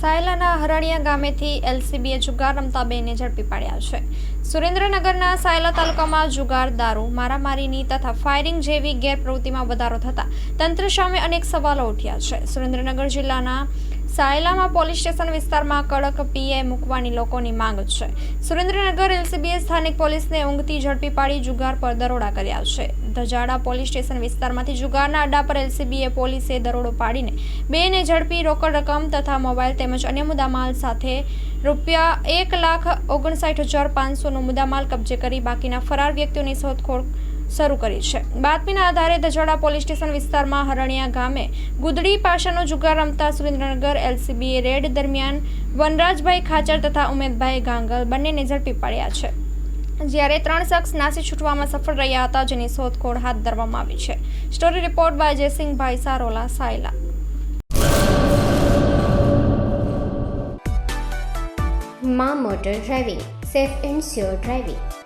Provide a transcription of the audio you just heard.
સાયલાના હરણિયા ગામેથી એલસીબીએ જુગાર રમતા બેને ઝડપી પાડ્યા છે. સુરેન્દ્રનગરના સાયલા તાલુકામાં જુગાર, દારૂ, મારામારીની તથા ફાયરિંગ જેવી ગેરપ્રવૃત્તિમાં વધારો થતા તંત્ર સામે અનેક સવાલો ઉઠ્યા છે. સુરેન્દ્રનગર જિલ્લાના સાયલામાં પોલીસ સ્ટેશન વિસ્તારમાં કડક પીએ મૂકવાની લોકોની માંગ છે. સુરેન્દ્રનગર એલસીબીએ સ્થાનિક પોલીસને ઊંઘથી ઝડપી પાડી જુગાર પર દરોડા કર્યા છે. ધજાડા પોલીસ સ્ટેશન વિસ્તારમાંથી જુગારના અડ્ડા પર એલસીબીએ પોલીસે દરોડો પાડીને બેને ઝડપી રોકડ રકમ તથા મોબાઈલ તેમજ અન્ય મુદ્દામાલ સાથે રૂપિયા એક લાખ ઓગણસાઠ હજાર પાંચસોનો મુદ્દામાલ કબજે કરી બાકીના ફરાર વ્યક્તિઓની શોધખોળ શરૂ કરી છે. બાતમીના આધારે ધજાડા પોલીસ સ્ટેશન વિસ્તારમાં હરણિયા ગામે ગુદડી પાસાનો જુગાર રમતા સુરેન્દ્રનગર એલસીબીએ રેડ દરમિયાન વનરાજભાઈ ખાચર તથા ઉમેદભાઈ ગાંગલ બંનેને ઝડપી પાડ્યા છે. જ્યારે ત્રણ શખ્સ નાસી છૂટવામાં સફળ રહ્યા હતા, જેની શોધખોળ હાથ ધરવામાં આવી છે. Story report by Jaysinhbhai Sarola, Sayla. મા motor driving, safe and sure driving.